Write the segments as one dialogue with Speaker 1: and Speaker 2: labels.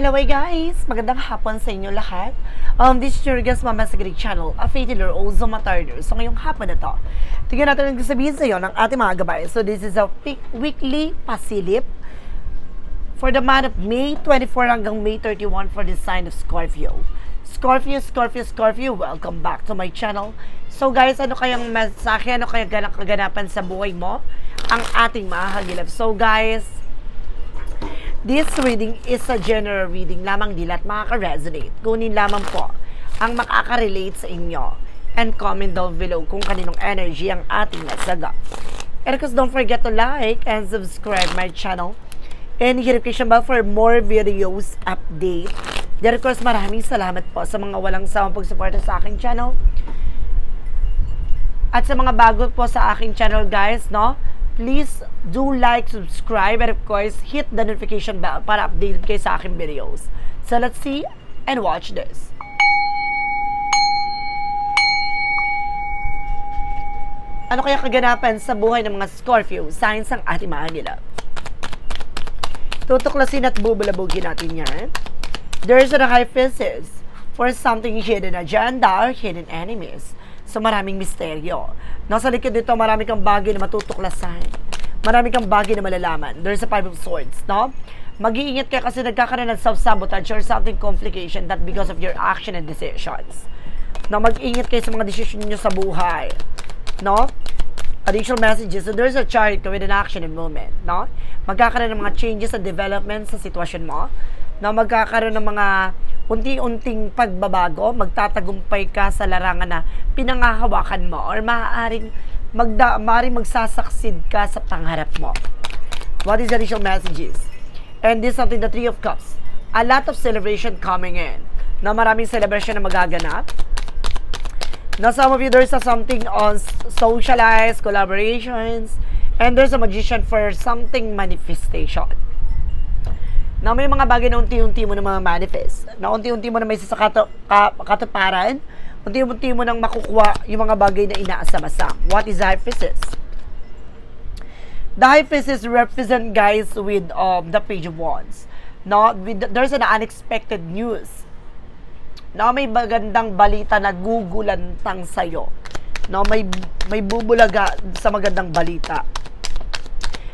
Speaker 1: Hello hey guys! Magandang hapon sa inyo lahat. Um, this is your guest Mama sa Greek Channel, a faith healer, also matarder. So ngayong hapon na to, tingnan natin ang sabihin sa iyo ng ating mga gabay. So this is a week- weekly pasilip for the month of May 24 hanggang May 31 for the sign of Scorpio. Scorpio, Scorpio, Scorpio, welcome back to my channel. So guys, ano kayang mensahe, ano kayang kaganapan sa buhay mo? Ang ating mahagilap. So guys, This reading is a general reading lamang nila at makaka-resonate. Kunin lamang po ang makaka-relate sa inyo. And comment down below kung kaninong energy ang ating nasaga. And of course, don't forget to like and subscribe my channel. And hit notification bell for more videos update. Then of course, maraming salamat po sa mga walang sawang pagsuporta sa aking channel. At sa mga bago po sa aking channel guys, no? Please do like, subscribe, and of course, hit the notification bell para updated kayo sa aking videos. So let's see and watch this. Ano kaya kaganapan sa buhay ng mga Scorpio, signs ang ating mga nila? Tutuklasin at bubulabugin natin yan. There's a hypothesis for something hidden agenda or hidden enemies. So maraming misteryo. Nasa likod nito, marami kang bagay na matutuklasan. Marami kang bagay na malalaman. There's a five of swords, no? Mag-iingat ka kasi nagkakaroon ng self-sabotage or something complication that because of your action and decisions. No, mag-ingat kayo sa mga desisyon niyo sa buhay. No? additional messages. So there's a chart with an action and movement, no? Magkakaroon ng mga changes at developments sa sitwasyon mo. No, magkakaroon ng mga unti-unting pagbabago, magtatagumpay ka sa larangan na pinangahawakan mo or maaaring magda, maaaring magsasaksid ka sa pangarap mo. What is the additional messages? And this is something, the Three of Cups. A lot of celebration coming in. Na maraming celebration na magaganap Now, some of you, there's a something on s- socialized collaborations, and there's a magician for something manifestation. Now, may mga bagay na unti-unti mo na mga manifest. Na unti-unti mo na may sasakato, unti-unti mo nang makukuha yung mga bagay na inaasam-asam. What is the hyphasis? The hyphasis represent guys with um, the page of wands. No, with, there's an unexpected news na may magandang balita na gugulantang sa'yo. No, may, may bubulaga sa magandang balita.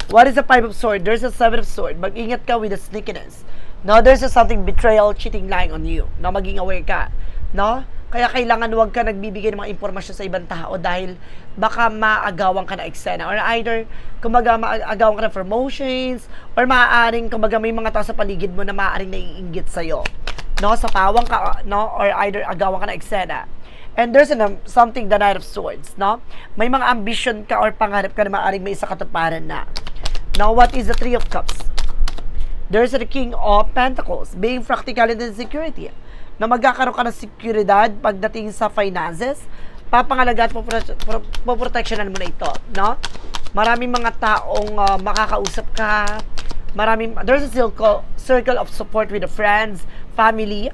Speaker 1: What is the five of sword? There's a seven of sword. Mag-ingat ka with the sneakiness. No, there's a something betrayal, cheating, lying on you. No, maging aware ka. No? Kaya kailangan huwag ka nagbibigay ng mga impormasyon sa ibang tao dahil baka maagawan ka na eksena. Or either, kumbaga maagawan ka na promotions, or maaaring, kumbaga may mga tao sa paligid mo na maaaring naiinggit sa'yo no sa pawang ka no or either agawan ka na eksena and there's an, um, something the knight of swords no may mga ambition ka or pangarap ka na maaaring may isa katuparan na now what is the three of cups? There's the king of pentacles being practical in the security. Na magkakaroon ka ng seguridad pagdating sa finances papangalagaan po poproteksyonan mo na ito no? Maraming mga taong uh, makakausap ka. Maraming there's a circle circle of support with the friends family.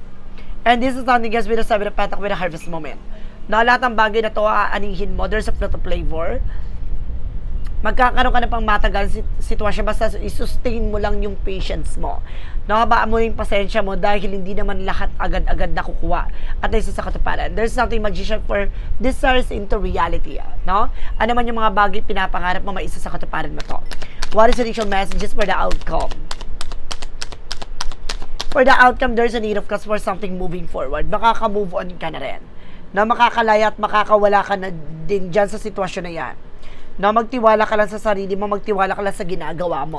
Speaker 1: And this is something guys with the seven of pentacles with a harvest moment. Na lahat ng bagay na to aanihin mo. There's a of flavor magkakaroon ka na pang matagal sit- sitwasyon basta i-sustain mo lang yung patience mo. Nakabaan mo yung pasensya mo dahil hindi naman lahat agad-agad nakukuha at isa sa katuparan. There's something magician for desires into reality. No? Ano man yung mga bagay pinapangarap mo, may isa sa katuparan mo to. What is the initial messages for the outcome? For the outcome, there's a need of cause for something moving forward. Makaka-move on ka na rin. Na makakalaya at makakawala ka na din dyan sa sitwasyon na yan na magtiwala ka lang sa sarili mo, magtiwala ka lang sa ginagawa mo.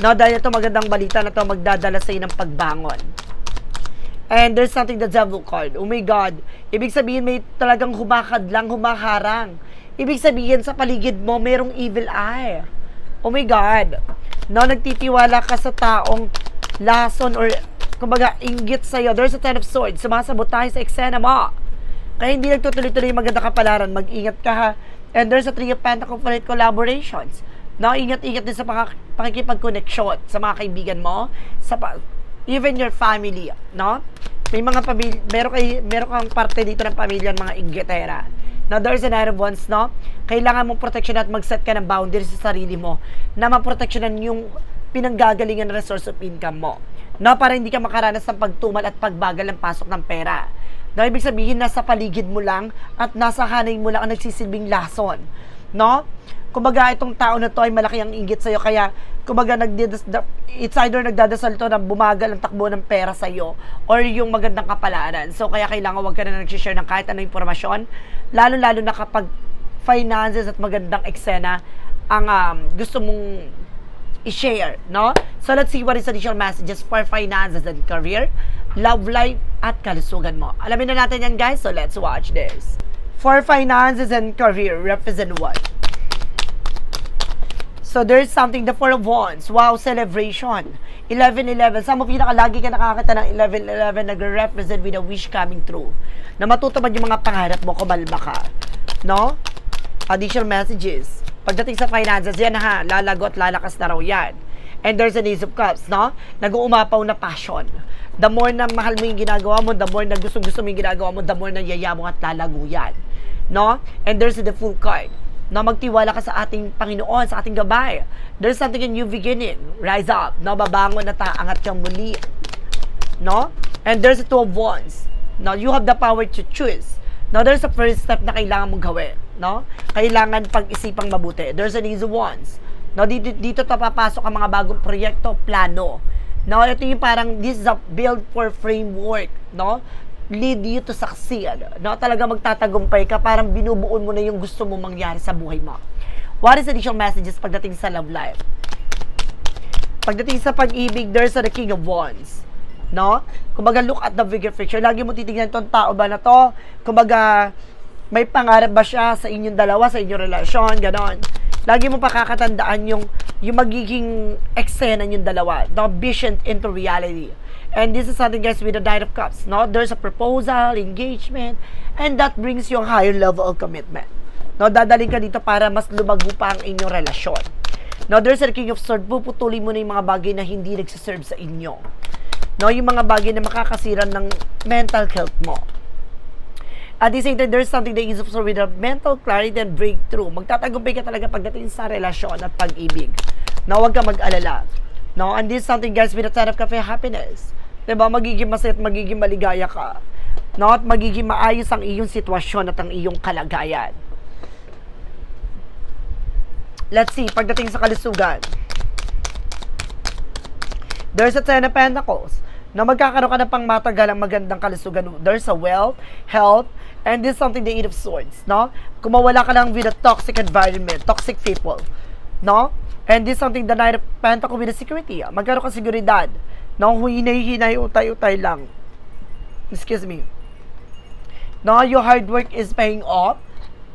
Speaker 1: No, dahil ito magandang balita na to magdadala sa ng pagbangon. And there's something the devil card. Oh my God. Ibig sabihin may talagang humakad lang, humaharang. Ibig sabihin sa paligid mo merong evil eye. Oh my God. No, nagtitiwala ka sa taong lason or kumbaga inggit sa'yo. There's a ten of swords. Sumasabot tayo sa eksena mo. Kaya hindi nagtutuloy-tuloy yung maganda kapalaran. Mag-ingat ka ha. And there's a three of pentacles collaborations. No, ingat-ingat din sa pakikipag-connection sa mga kaibigan mo, sa even your family, no? May mga pamilya, meron, kay, meron kang parte dito ng pamilya ng mga inggitera. Now, there's an of ones, no? Kailangan mong protection at mag-set ka ng boundaries sa sarili mo na maproteksyonan yung pinanggagalingan na resource of income mo. no, para hindi ka makaranas ng pagtumal at pagbagal ng pasok ng pera. No, ibig sabihin, nasa paligid mo lang at nasa hanay mo lang ang nagsisilbing lason. No? Kumbaga, itong tao na to ay malaki ang inggit sa'yo, kaya, kumbaga, nagdidas, it's either nagdadasal to na bumagal ang takbo ng pera sa'yo or yung magandang kapalaran. So, kaya kailangan wag ka na nag-share ng kahit anong impormasyon, lalo-lalo na kapag finances at magandang eksena ang um, gusto mong i-share, no? So, let's see what is additional messages for finances and career, love life, at kalusugan mo. Alamin na natin yan, guys. So, let's watch this. For finances and career, represent what? So, there's something, the Four of Wands. Wow, celebration. 11-11. Some of you nakalagi ka nakakita ng 11-11 nagre-represent with a wish coming true. Na matutupad yung mga pangarap mo, kumalma ka. No? Additional messages. Pagdating sa finances, yan ha, lalago at lalakas na raw yan. And there's an Ace of Cups, no? Nag-uumapaw na passion. The more na mahal mo yung ginagawa mo, the more na gusto-gusto mo yung ginagawa mo, the more na yayabong at lalago yan. No? And there's the full card. No, magtiwala ka sa ating Panginoon, sa ating gabay. There's something in new beginning. Rise up. No, babangon na taangat kang muli. No? And there's a two of wands. No, you have the power to choose. No, there's a first step na kailangan mong gawin. No? Kailangan pag-isipang mabuti. There's an easy wands. No, dito, dito to papasok ang mga bagong proyekto, plano. No, ito yung parang this is a build for framework, no? Lead you to succeed. No, talaga magtatagumpay ka, parang binubuon mo na yung gusto mo mangyari sa buhay mo. What is additional messages pagdating sa love life? Pagdating sa pag-ibig, there's the King of Wands. No? Kumbaga, look at the bigger picture. Lagi mo titignan tong tao ba na to? Kumbaga, may pangarap ba siya sa inyong dalawa, sa inyong relasyon, ganon. Lagi mo pakakatandaan yung, yung magiging eksena yung dalawa. The vision into reality. And this is something guys with the Knight of Cups. No? There's a proposal, engagement, and that brings you higher level of commitment. No, dadaling ka dito para mas lumago pa ang inyong relasyon. No, there's a King of Swords, puputulin mo na yung mga bagay na hindi nagsiserve sa inyo. No, yung mga bagay na makakasira ng mental health mo. At the same time, there's something that is also with a mental clarity and breakthrough. Magtatagumpay ka talaga pagdating sa relasyon at pag-ibig. No, huwag ka mag-alala. No, and this is something guys with a ton of cafe happiness. Diba? Magiging masaya at magiging maligaya ka. No, at magiging maayos ang iyong sitwasyon at ang iyong kalagayan. Let's see, pagdating sa kalusugan. There's a Ten of Pentacles na magkakaroon ka ng pang matagalang magandang kalusugan. There's a wealth, health, and this is something the Eight of Swords, no? Kung mawala ka lang with a toxic environment, toxic people, no? And this is something the Knight of Pentacles with a security. Magkaroon ka seguridad, no? Hinay-hinay, utay-utay lang. Excuse me. No, your hard work is paying off.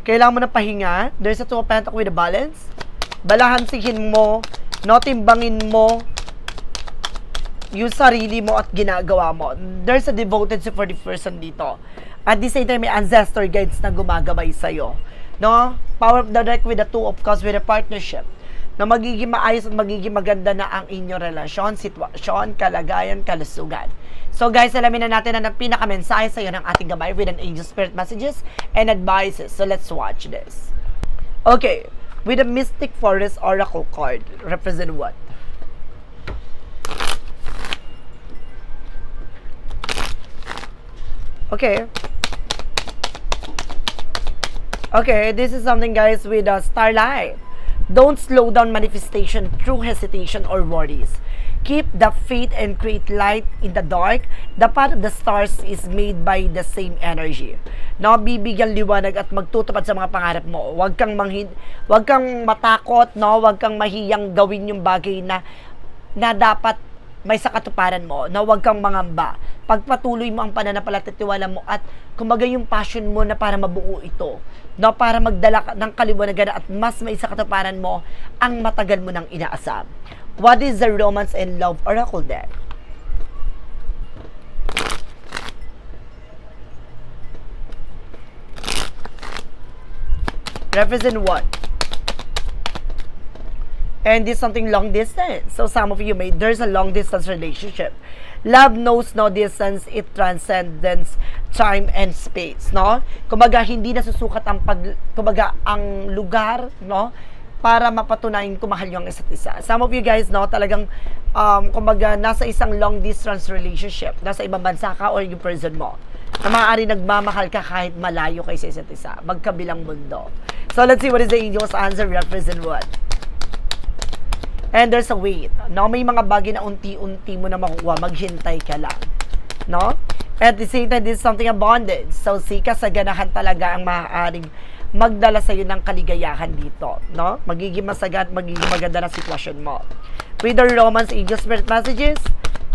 Speaker 1: Kailangan mo na pahinga. There's a Two of Pentacles with a balance. Balahansihin mo, no, timbangin mo, yung sarili mo at ginagawa mo. There's a devoted supportive person dito. At the same time, may ancestor guides na gumagabay sa'yo. No? Power of the deck with the two of cups with a partnership. Na magiging maayos at magiging maganda na ang inyong relasyon, sitwasyon, kalagayan, kalusugan. So guys, alamin na natin ang pinakamensahe sa'yo ng ating gabay with an angel spirit messages and advices. So let's watch this. Okay, with a Mystic Forest Oracle card, represent what? Okay. Okay, this is something guys with a starlight. Don't slow down manifestation through hesitation or worries. Keep the faith and create light in the dark. The path of the stars is made by the same energy. No, bibigyan liwanag at magtutupad sa mga pangarap mo. Huwag kang manghin, huwag kang matakot, no? Huwag kang mahiyang gawin yung bagay na na dapat may sa katuparan mo na huwag kang mangamba. Pagpatuloy mo ang pananampalatatiwala mo at kumbaga yung passion mo na para mabuo ito. No, para magdala ng kaliwanagan at mas may sa katuparan mo ang matagal mo nang inaasam. What is the romance and love oracle deck? Represent what? And is something long distance. So some of you may there's a long distance relationship. Love knows no distance, it transcends time and space, no? Kumbaga hindi nasusukat ang pag kumbaga ang lugar, no? para mapatunayan kung mahal nyo ang isa't isa. Some of you guys, no, talagang, um, kumbaga, nasa isang long distance relationship, nasa ibang bansa ka or yung person mo, na maaari nagmamahal ka kahit malayo kayo sa isa't isa, magkabilang mundo. So, let's see what is the angel's answer, represent what? And there's a wait. No, may mga bagay na unti-unti mo na makukuha, maghintay ka lang. No? At the same time, this is something abundant. So, si kasaganahan talaga ang maaaring magdala sa iyo ng kaligayahan dito. No? Magiging masagat, magiging maganda na sitwasyon mo. With the romance, angel spirit messages,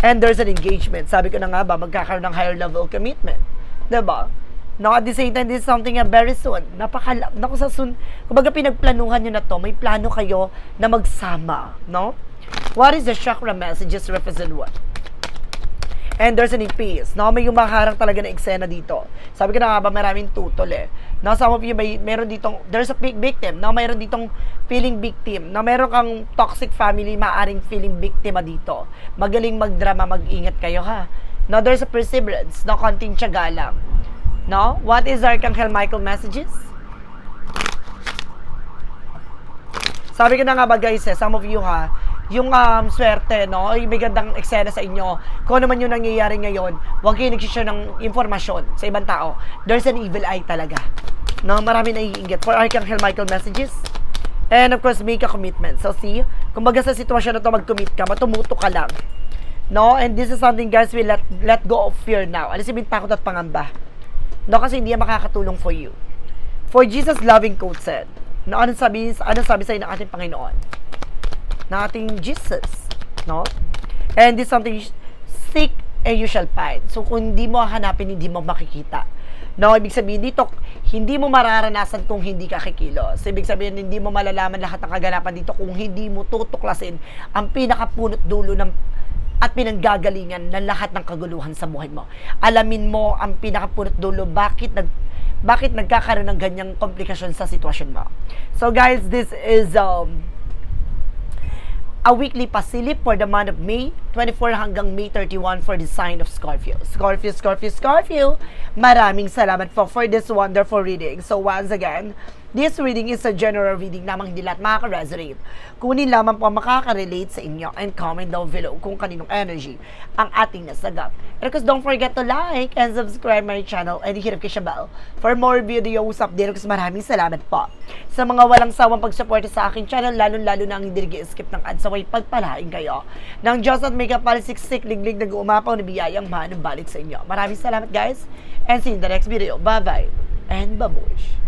Speaker 1: and there's an engagement. Sabi ko na nga ba, magkakaroon ng higher level commitment. 'Di ba? No, at the same time, this is something na very soon. Napaka, naku sa soon, kumbaga pinagplanuhan nyo na to, may plano kayo na magsama, no? What is the chakra messages represent what? And there's an peace. No, may umaharang talaga na eksena dito. Sabi ko na nga ba, maraming tutol eh. No, some of you, may, meron ditong, there's a big victim. No, mayroon ditong feeling victim. No, meron kang toxic family, maaring feeling biktima dito. Magaling magdrama, mag-ingat kayo ha. No, there's a perseverance. No, konting tiyaga lang. No? What is Archangel Michael messages? Sabi ko na nga ba guys, eh, some of you ha, yung um, swerte, no, ay may gandang eksena sa inyo. Kung ano man yung nangyayari ngayon, huwag kayo nagsishare ng informasyon sa ibang tao. There's an evil eye talaga. No, marami na iinggit. For Archangel Michael messages. And of course, make a commitment. So see, kumbaga sa sitwasyon na to, mag-commit ka, matumuto ka lang. No, and this is something guys, we let, let go of fear now. Alisin yung takot at pangamba. No, kasi hindi yan makakatulong for you. For Jesus loving quote said, no, ano sabi, ano sabi sa ng ating Panginoon? ng ating Jesus, no? And this is something, seek and you shall find. So, kung hindi mo hanapin, hindi mo makikita. No, ibig sabihin dito, hindi mo mararanasan kung hindi ka kikilos. Ibig sabihin, hindi mo malalaman lahat ng kaganapan dito kung hindi mo tutuklasin ang pinakapunot dulo ng at pinanggagalingan ng lahat ng kaguluhan sa buhay mo. Alamin mo ang pinakapunot dulo bakit nag bakit nagkakaroon ng ganyang komplikasyon sa sitwasyon mo. So guys, this is um a weekly pasilip for the month of May 24 hanggang May 31 for the sign of Scorpio. Scorpio, Scorpio, Scorpio, maraming salamat po for this wonderful reading. So once again, this reading is a general reading namang hindi lahat makaka-resonate. Kunin lamang po ang makaka-relate sa inyo and comment down below kung kaninong energy ang ating nasagap. And of course, don't forget to like and subscribe my channel and hit the bell for more videos update. Kasi maraming salamat po sa mga walang sawang pagsuporta sa aking channel, lalo-lalo na ang hindi nag-skip ng ads, saway pagpalain kayo. Ng Diyos at may kapalisiksik, liglig, nag-uumapaw na biyayang manang balik sa inyo. Maraming salamat guys, and see you in the next video. Bye-bye, and babush.